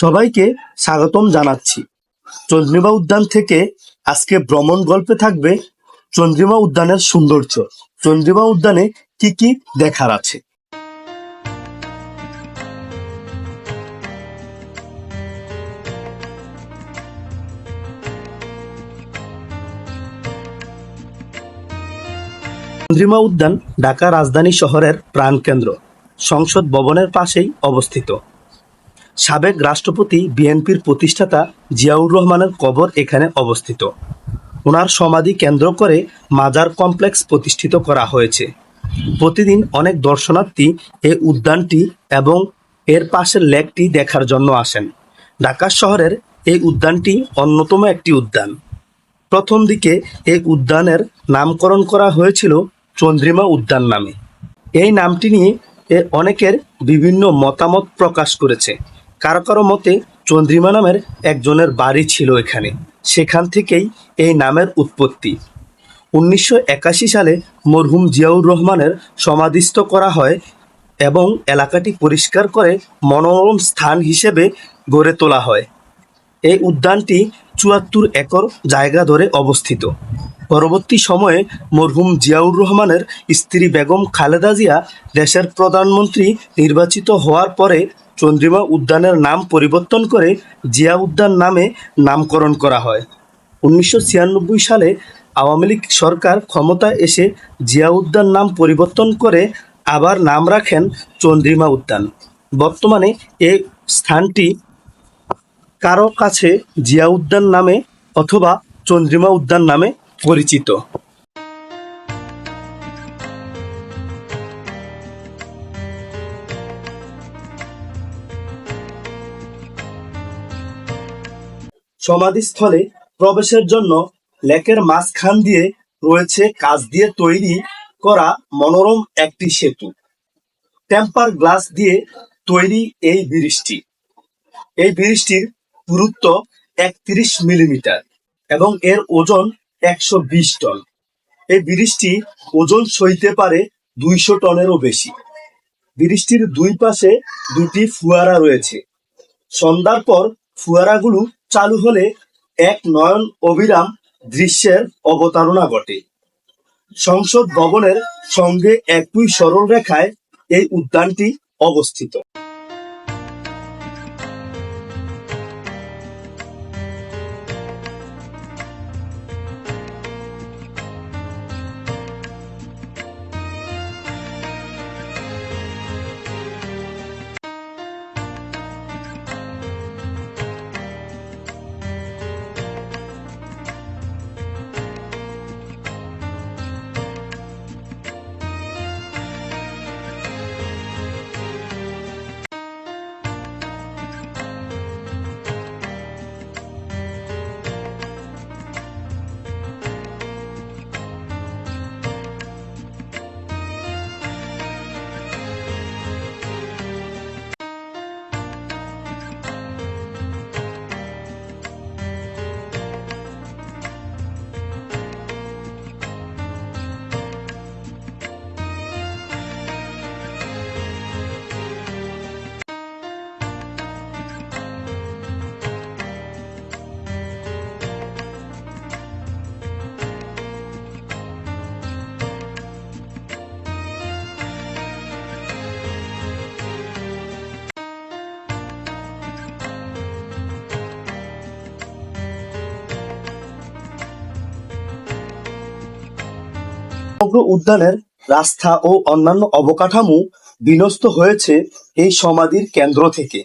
সবাইকে স্বাগতম জানাচ্ছি। চন্দ্রিমা উদ্যান থেকে আজকে ভ্রমণ গল্পে থাকবে চন্দ্রিমা উদ্যানের সৌন্দর্য। চন্দ্রিমা উদ্যানে কি কি দেখার আছে? চন্দ্রিমা উদ্যান ঢাকা রাজধানী শহরের প্রাণকেন্দ্র। সংসদ ভবনের পাশেই অবস্থিত। সাবেক রাষ্ট্রপতি বিএনপির প্রতিষ্ঠাতা জিয়াউর রহমানের কবর এখানে অবস্থিত। ওনার সমাধি কেন্দ্র করে মাজার কমপ্লেক্স প্রতিষ্ঠিত করা হয়েছে। প্রতিদিন অনেক দর্শনার্থী এই উদ্যানটি এবং এর পাশের লেকটি দেখার জন্য আসেন। ঢাকা শহরের এই উদ্যানটি অন্যতম একটি উদ্যান। প্রথম দিকে এই উদ্যানের নামকরণ করা হয়েছিল চন্দ্রিমা উদ্যান নামে। এই নামটি নিয়ে এ অনেকের বিভিন্ন মতামত প্রকাশ করেছে। কারও কারও মতে চন্দ্রিমা নামের একজনের বাড়ি ছিল এখানে। সেখান থেকেই এই নামের উৎপত্তি। উনিশশো একাশি সালে মরহুম জিয়াউর রহমানের সমাধিস্থ করা হয় এবং এলাকাটি পরিষ্কার করে মনোরম স্থান হিসেবে গড়ে তোলা হয়। এই উদ্যানটি চুয়াত্তর একর জায়গা ধরে অবস্থিত। পরবর্তী সময়ে মরহুম জিয়াউর রহমানের স্ত্রী বেগম খালেদা জিয়া দেশের প্রধানমন্ত্রী নির্বাচিত হওয়ার পরে চন্দ্রিমা উদ্যানের নাম পরিবর্তন করে জিয়া উদ্যান নামে নামকরণ করা হয়। উনিশশো ছিয়ানব্বই সালে আওয়ামী লীগ সরকার ক্ষমতায় এসে জিয়া উদ্যান নাম পরিবর্তন করে আবার নাম রাখেন চন্দ্রিমা উদ্যান। বর্তমানে এই স্থানটি কারও কাছে জিয়া উদ্যান নামে অথবা চন্দ্রিমা উদ্যান নামে পরিচিত। সমাধিস্থলে প্রবেশের জন্য লেকের মাঝখান দিয়ে রয়েছে কাঁচ দিয়ে তৈরি করা মনোরম একটি সেতু। টেম্পার গ্লাস দিয়ে তৈরি এই ব্রিজটি। এই ব্রিজটির পুরুত্ব একত্রিশ মিলিমিটার এবং এর ওজন একশো বিশ টন। এই ব্রিজটি ওজন সইতে পারে দুইশো টনেরও বেশি। ব্রিজটির দুই পাশে দুটি ফুয়ারা রয়েছে। সন্ধ্যার পর ফুয়ারাগুলো চালু হলে এক নয়ন অবিরাম দৃশ্যের অবতারণা ঘটে। সংসদ ভবনের সঙ্গে একই সরল রেখায় এই উদ্যানটি অবস্থিত। সমগ্র উদ্যানের রাস্তা ও অন্যান্য অবকাঠামো বিনষ্ট হয়েছে এই সমাধির কেন্দ্র থেকে।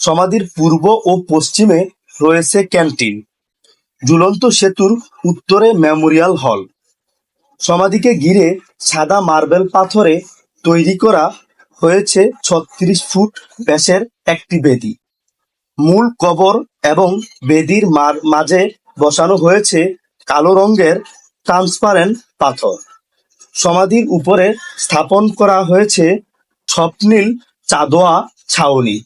সমাধির পূর্ব ও পশ্চিমে রয়েছে ক্যান্টিন, ঝুলন্ত সেতুর উত্তরে মেমোরিয়াল হল। সমাধিকে ঘিরে সাদা মার্বেল পাথরে তৈরি করা হয়েছে ছত্রিশ ফুট ব্যাসের একটি বেদি। মূল কবর এবং বেদির মাঝে বসানো হয়েছে কালো রঙের ট্রান্সপারেন্ট পাথর। সমাধির উপরে স্থাপন করা হয়েছে স্বপ্নীল চাঁদোয়া ছাউনি,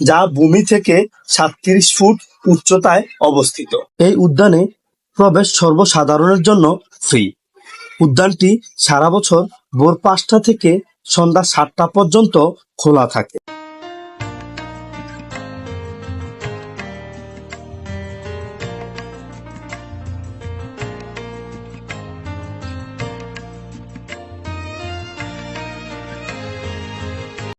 যা ভূমি থেকে সাতত্রিশ ফুট উচ্চতায় অবস্থিত। এই উদ্যানে প্রবেশ সর্বসাধারণের জন্য ফ্রি উদ্যানটি সারা বছর ভোর পাঁচটা থেকে সন্ধ্যা সাতটা পর্যন্ত খোলা থাকে।